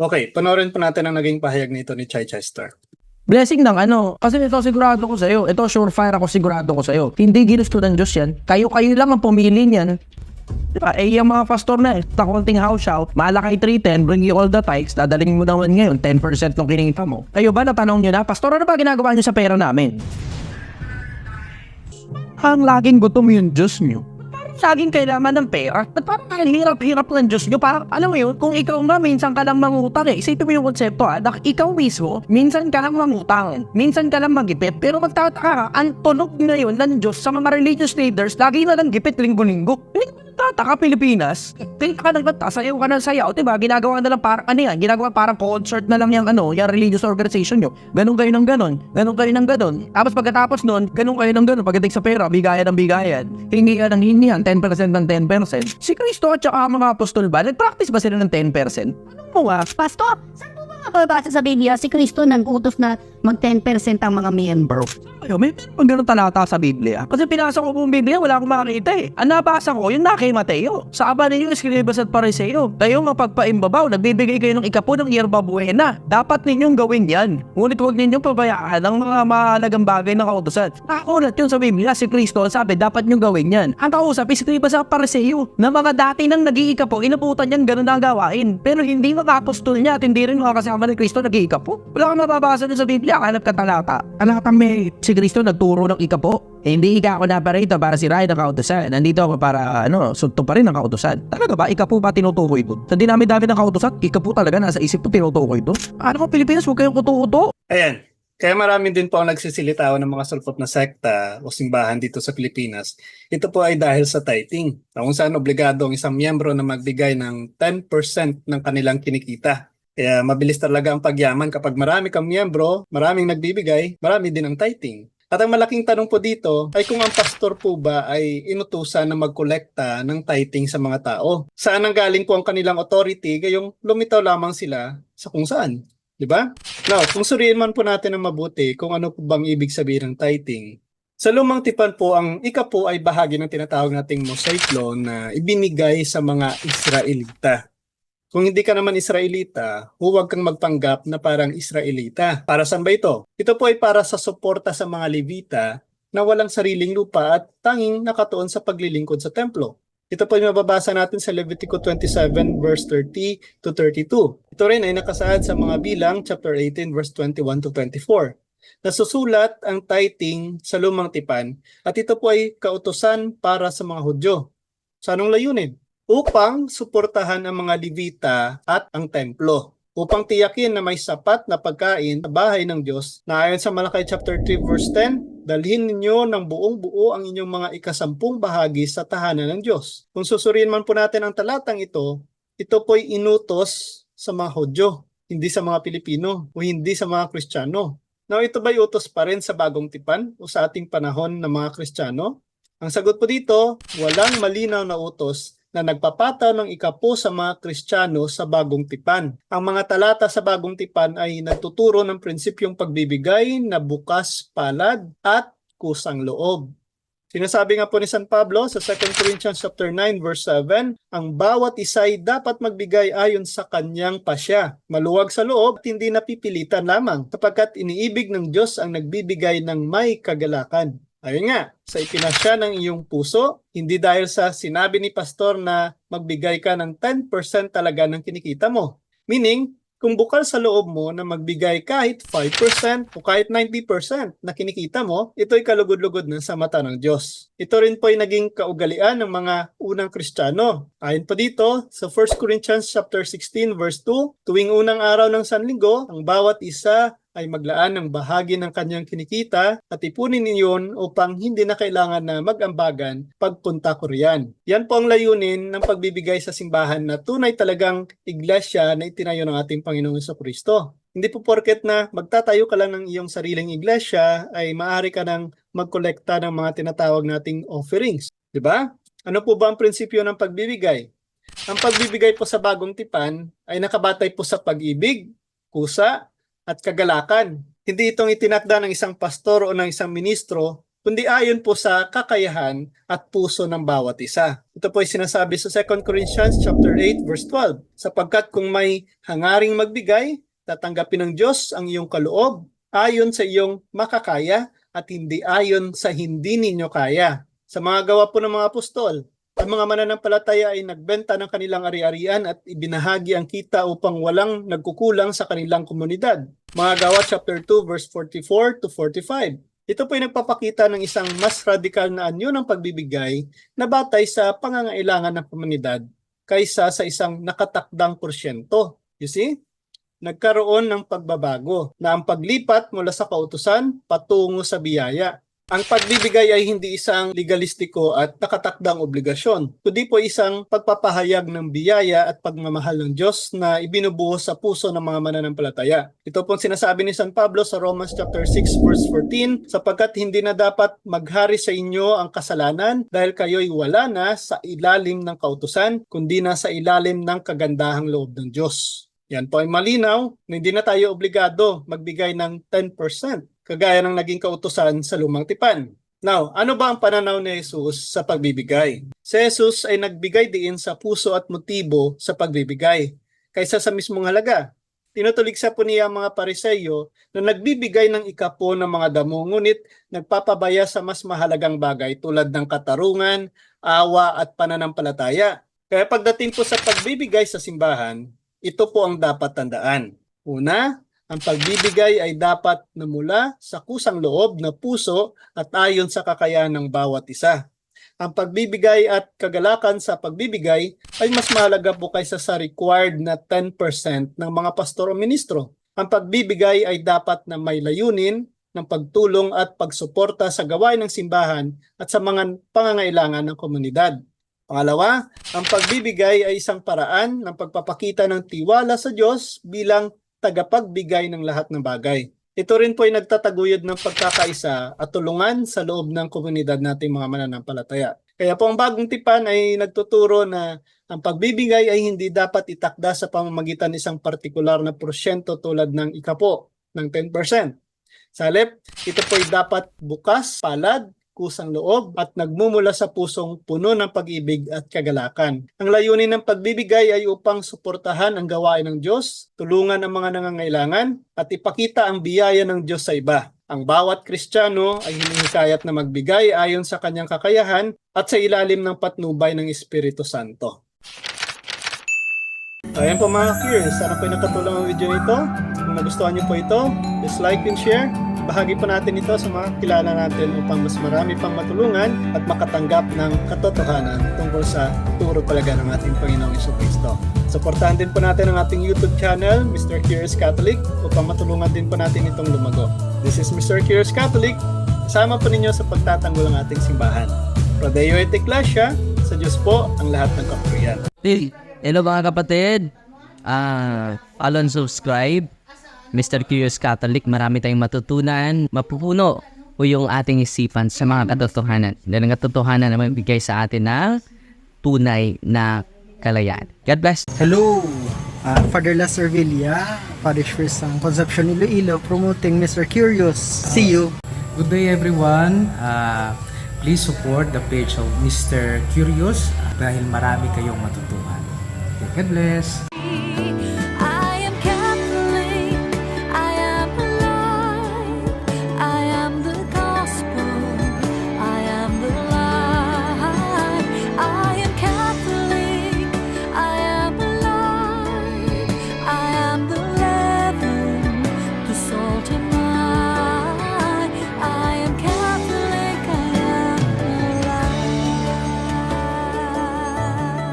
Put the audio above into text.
Okay, panoorin po natin ang naging pahayag nito ni Chai Chester. Blessing ng ano, kasi ito sigurado ko sa'yo, ito surefire ako sigurado ko sa'yo. Hindi ginusto ng Diyos yan, kayo-kayo lang ang pumili niyan. Diba? Eh, yung mga pastor na sa konting house shout, malakay 310, bring you all the tithes, dadalhin mo naman ngayon, 10% ng kinita mo. Kayo ba, natanong nyo na, pastor, ano ba ginagawa nyo sa pera namin? Ang laging gutom yung Diyos nyo. Laging kailangan ng pera. At parang ang hirap-hirap ng Diyos nyo. Parang, alam mo yun, kung ikaw nga, minsan ka lang mangutang eh. Isipin mo yung konsepto ah. Dak, ikaw mismo, minsan ka lang mangutang. Minsan ka lang magipit. Pero magtataka ka, ang tunog na ng Diyos sa mga religious leaders, lagi na lang gipit linggo-linggo. Hindi ko nagtataka, Pilipinas. Tingin ka nagtata, sayaw ka ng sayaw, diba? Ginagawa na lang parang, ano yan, ginagawa parang concert na lang yung ano, yung religious organization nyo. Ganun kayo ng ganun, ganun kayo ng ganun. Tapos pagkatapos nun, ganun kayo ng ganun. Pagdating sa pera, bigayan ng bigayan. Hingi ka ng hingihan, 10% ng 10%. Si Kristo at saka mga apostol ba, nag-practice ba sila ng 10%? Ano mo nga? Pastor, saan po ba nakabasa sa Biblia si Kristo nag-utos na mag 10% ang mga miyembro? Ayo, may pang ganun talata sa Biblia. Kasi pinasa ko po yung Biblia, wala akong makakita eh. Ang nabasa ko, yung na kay Mateo. Sa aba ninyo, eskribas at pariseo. Tayo mapagpaimbabaw, nagbibigay kayo ng ikapo ng yerba buena. Dapat ninyong gawin yan. Ngunit huwag ninyong pabayaan ang mga mahalagang bagay na kautosan. Nakakulat yun sa Biblia, si Kristo sabi, dapat ninyong gawin yan. Ang kausap, eskribas at pariseo. Na mga dati nang nag-iikapo, inabutan yan, ganun na gawain. Pero hindi mga apostol niya at hindi rin mga kasama ni Kristo nag-iikapo. Wala kang mababasa sa Biblia, hanap ka talata. Talata may si Kristo nagturo ng ikapo. Eh, hindi ika ako naparito para sirain ang kautosan. Nandito ako para, ano, sunto pa rin ang kautosan. Talaga ba? Ikapo ba tinutukoy ito? Sa dinami-dami ng kautosan, ikapo talaga nasa isip ko tinutukoy ito. Ano ko Pilipinas, huwag kayong kuto-kuto. Ayan. Kaya marami din po ang nagsisilitaw ng mga sulpot na sekta o simbahan dito sa Pilipinas. Ito po ay dahil sa tithing, na kung saan obligado ang isang miyembro na magbigay ng 10% ng kanilang kinikita. Kaya mabilis talaga ang pagyaman kapag marami kang miyembro, maraming nagbibigay, marami din ang tithing. At ang malaking tanong po dito ay kung ang pastor po ba ay inutusan na magkolekta ng tithing sa mga tao. Saan ang galing po ang kanilang authority gayong lumitaw lamang sila sa kung saan. Di ba? Now, kung suriin man po natin ng mabuti kung ano po bang ibig sabihin ng tithing, sa lumang tipan po, ang ika po ay bahagi ng tinatawag nating Mosaic Law na ibinigay sa mga Israelita. Kung hindi ka naman Israelita, huwag kang magpanggap na parang Israelita. Para saan ba ito? Ito po ay para sa suporta sa mga Levita na walang sariling lupa at tanging nakatuon sa paglilingkod sa templo. Ito po ay mababasa natin sa Levitico 27 verse 30 to 32. Ito rin ay nakasaad sa mga bilang chapter 18 verse 21 to 24. Nasusulat ang tithing sa lumang tipan at ito po ay kautosan para sa mga Hudyo. Sa anong layunin? Upang suportahan ang mga Levita at ang templo. Upang tiyakin na may sapat na pagkain sa bahay ng Diyos na ayon sa Malakay chapter 3 verse 10, dalhin ninyo ng buong buo ang inyong mga ikasampung bahagi sa tahanan ng Diyos. Kung susuriin man po natin ang talatang ito, ito po'y inutos sa mga Hudyo, hindi sa mga Pilipino o hindi sa mga Kristiyano. Now, ito ba'y utos pa rin sa bagong tipan o sa ating panahon ng mga Kristiyano? Ang sagot po dito, walang malinaw na utos na nagpapataw ng ikapo sa mga Kristiyano sa bagong tipan. Ang mga talata sa bagong tipan ay nagtuturo ng prinsipyong pagbibigay na bukas palad at kusang loob. Sinasabi nga po ni San Pablo sa 2 Corinthians chapter 9 verse 7, ang bawat isa ay dapat magbigay ayon sa kanyang pasya, maluwag sa loob at hindi napipilitan lamang, sapagkat iniibig ng Diyos ang nagbibigay ng may kagalakan. Ayun nga, sa ipinasya ng iyong puso, hindi dahil sa sinabi ni pastor na magbigay ka ng 10% talaga ng kinikita mo. Meaning, kung bukal sa loob mo na magbigay kahit 5% o kahit 90% na kinikita mo, ito'y kalugod-lugod na sa mata ng Diyos. Ito rin po ay naging kaugalian ng mga unang Kristiyano. Ayon pa dito sa 1 Corinthians chapter 16 verse 2, tuwing unang araw ng Sanlinggo, ang bawat isa ay maglaan ng bahagi ng kanyang kinikita at ipunin niyon upang hindi na kailangan na mag-ambagan pagpunta ko riyan. Yan po ang layunin ng pagbibigay sa simbahan na tunay talagang iglesia na itinayo ng ating Panginoong Kristo. Hindi po porket na magtatayo ka lang ng iyong sariling iglesia ay maaari ka nang magkolekta ng mga tinatawag nating offerings. Ba? Ano po ba ang prinsipyo ng pagbibigay? Ang pagbibigay po sa bagong tipan ay nakabatay po sa pag-ibig, kusa, at kagalakan. Hindi itong itinakda ng isang pastor o ng isang ministro kundi ayon po sa kakayahan at puso ng bawat isa. Ito po ay sinasabi sa 2 Corinthians chapter 8 verse 12. Sapagkat kung may hangaring magbigay, tatanggapin ng Diyos ang iyong kaloob ayon sa iyong makakaya at hindi ayon sa hindi ninyo kaya. Sa mga gawa po ng mga apostol, ang mga mananampalataya ay nagbenta ng kanilang ari-arian at ibinahagi ang kita upang walang nagkukulang sa kanilang komunidad. Mga gawa chapter 2 verse 44 to 45. Ito po ay nagpapakita ng isang mas radikal na anyo ng pagbibigay na batay sa pangangailangan ng komunidad kaysa sa isang nakatakdang porsyento. You see? Nagkaroon ng pagbabago na ang paglipat mula sa kautusan patungo sa biyaya. Ang pagbibigay ay hindi isang legalistiko at nakatakdang obligasyon, kundi po isang pagpapahayag ng biyaya at pagmamahal ng Diyos na ibinubuhos sa puso ng mga mananampalataya. Ito pong sinasabi ni San Pablo sa Romans chapter 6 verse 14, sapagkat hindi na dapat maghari sa inyo ang kasalanan dahil kayo'y wala na sa ilalim ng kautusan, kundi na sa ilalim ng kagandahang loob ng Diyos. Yan po ay malinaw na hindi na tayo obligado magbigay ng 10% kagaya ng naging kautusan sa lumang tipan. Now, ano ba ang pananaw ni Jesus sa pagbibigay? Si Jesus ay nagbigay din sa puso at motibo sa pagbibigay kaysa sa mismong halaga. Tinutuligsa po niya ang mga pariseyo na nagbibigay ng ikapo ng mga damo ngunit nagpapabaya sa mas mahalagang bagay tulad ng katarungan, awa at pananampalataya. Kaya pagdating po sa pagbibigay sa simbahan, ito po ang dapat tandaan. Una, ang pagbibigay ay dapat na mula sa kusang loob na puso at ayon sa kakayahan ng bawat isa. Ang pagbibigay at kagalakan sa pagbibigay ay mas mahalaga po kaysa sa required na 10% ng mga pastor o ministro. Ang pagbibigay ay dapat na may layunin ng pagtulong at pagsuporta sa gawain ng simbahan at sa mga pangangailangan ng komunidad. Pangalawa, ang pagbibigay ay isang paraan ng pagpapakita ng tiwala sa Diyos bilang tagapagbigay ng lahat ng bagay. Ito rin po ay nagtataguyod ng pagkakaisa at tulungan sa loob ng komunidad nating mga mananampalataya. Kaya po ang bagong tipan ay nagtuturo na ang pagbibigay ay hindi dapat itakda sa pamamagitan ng isang partikular na porsyento tulad ng ikapo ng 10%. Sa halip, ito po ay dapat bukas, palad, kusang loob at nagmumula sa pusong puno ng pag-ibig at kagalakan. Ang layunin ng pagbibigay ay upang suportahan ang gawain ng Diyos, tulungan ang mga nangangailangan at ipakita ang biyaya ng Diyos sa iba. Ang bawat Kristiyano ay hinihikayat na magbigay ayon sa kanyang kakayahan at sa ilalim ng patnubay ng Espiritu Santo. Ayan po mga peers, sana po ay nakatulong ang video nito. Kung nagustuhan niyo po ito, please like and share. Bahagi po natin ito sa mga kilala natin upang mas marami pang matulungan at makatanggap ng katotohanan tungkol sa turo talaga ng ating Panginoong Kristo. Suportahan din po natin ang ating YouTube channel, Mr. Curious Catholic, upang matulungan din po natin itong lumago. This is Mr. Curious Catholic. Kasama po ninyo sa pagtatanggol ng ating simbahan. Prodeo et Ecclesia, sa Diyos po ang lahat ng kapurihan. Hello mga kapatid. Ah, follow and subscribe. Mr. Curious Catholic, marami tayong matutunan. Mapupuno po yung ating isipan sa mga katotohanan. Dahil ang katotohanan na magbigay sa atin ng tunay na kalayaan. God bless. Hello, uh, Father La Servilla, Parish Priest ng Concepcion Iloilo, promoting Mr. Curious. See you! Good day everyone. Uh, please support the page of Mr. Curious uh, dahil marami kayong matutuhan. Okay, God bless.